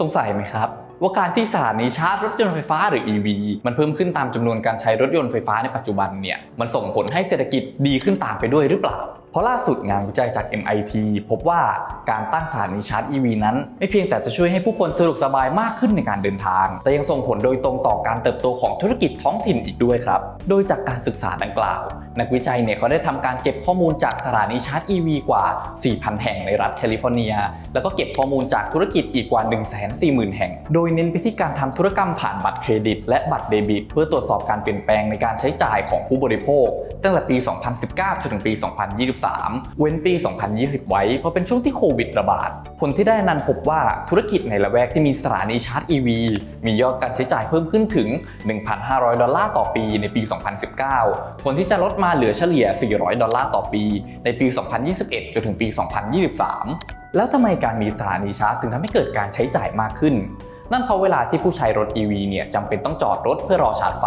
สงสัยไหมครับ ว่าการที่สถานีชาร์จรถยนต์ไฟฟ้าหรือ EV มันเพิ่มขึ้นตามจำนวนการใช้รถยนต์ไฟฟ้าในปัจจุบันเนี่ยมันส่งผลให้เศรษฐกิจดีขึ้นตามไปด้วยหรือเปล่า เพราะล่าสุดงานวิจัยจาก MIT พบว่าการตั้งสถานีชาร์จ EV นั้น ไม่เพียงแต่จะช่วยให้ผู้คนสะดวกสบายมากขึ้นในการเดินทาง แต่ยังส่งผลโดยตรงต่อการเติบโตของธุรกิจท้องถิ่นอีกด้วยครับ โดยจากการศึกษาดังกล่าว นักวิจัยเนี่ยเขาได้ทำการเก็บข้อมูลจากสถานีชาร์จ EV กว่า 4,000 แห่งในรัฐแคลิฟอร์เนีย แล้วก็เก็บข้อมูลจากธุรกิจอีกกว่า 140,000 แห่ง โดยเน้นไปที่การทำธุรกรรมผ่านบัตรเครดิต และบัตรเดบิต เพื่อตรวจสอบการเปลี่ยนแปลงในการใช้จ่ายของผู้บริโภค ตั้งแต่ปี 2019 จนถึงปี 2023 เว้นปี 2020 ไว้ เพราะเป็นช่วงที่โควิดระบาด ผลที่ได้นั้นพบว่าธุรกิจในละแวกที่มีสถานีชาร์จ EV มียอดการใช้จ่ายเพิ่มขึ้นถึง 1,500 ดอลลาร์ต่อปีในปี 2019 ผลที่จะลดมาเหลือเฉลี่ย 400 ดอลลาร์ต่อปีในปี 2021 จนถึงปี 2023 แล้วทำไมการมีสถานีชาร์จถึงทำให้เกิดการใช้จ่ายมากขึ้น นั่นเพราะเวลาที่ผู้ใช้รถ EV เนี่ยจำเป็นต้องจอดรถเพื่อรอชาร์จไฟ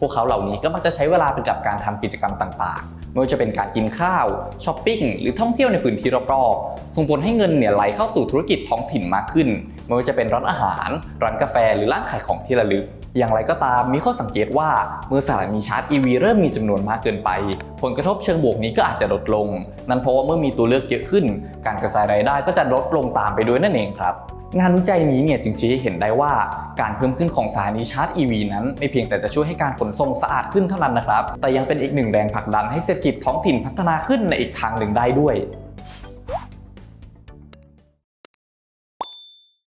พวกเขาเหล่านี้ก็มักจะใช้เวลาไปกับการทำกิจกรรมต่างๆ ไม่ว่าจะเป็นการกินข้าวช้อปปิ้งหรือท่องเที่ยวในพื้นที่รอบๆ ส่งผลให้เงินเนี่ยไหลเข้าสู่ธุรกิจท้องถิ่นมากขึ้น ไม่ว่าจะเป็นร้านอาหาร ร้านกาแฟ หรือร้านขายของที่ระลึกอย่างไรก็ตามมีข้อสังเกตว่าเมื่อสถานีชาร์จ EV เริ่มมีจำนวนมากเกินไป ผลกระทบเชิงบวกนี้ก็อาจจะลดลง นั่นเพราะว่าเมื่อมีตัวเลือกเยอะขึ้น การกระจายรายได้ก็จะลดลงตามไปด้วยนั่นเองครับ งานวิจัยนี้เนี่ยจึงชี้ให้เห็นได้ว่าการเพิ่มขึ้นของสายนีชาร์จ EV นั้นไม่เพียงแต่จะช่วยให้การขนส่งสะอาดขึ้นเท่านั้นนะครับ แต่ยังเป็นอีกหนึ่งแรงผลักดันให้เศรษฐกิจท้องถิ่นพัฒนาขึ้นในอีกทางหนึ่งได้ด้วย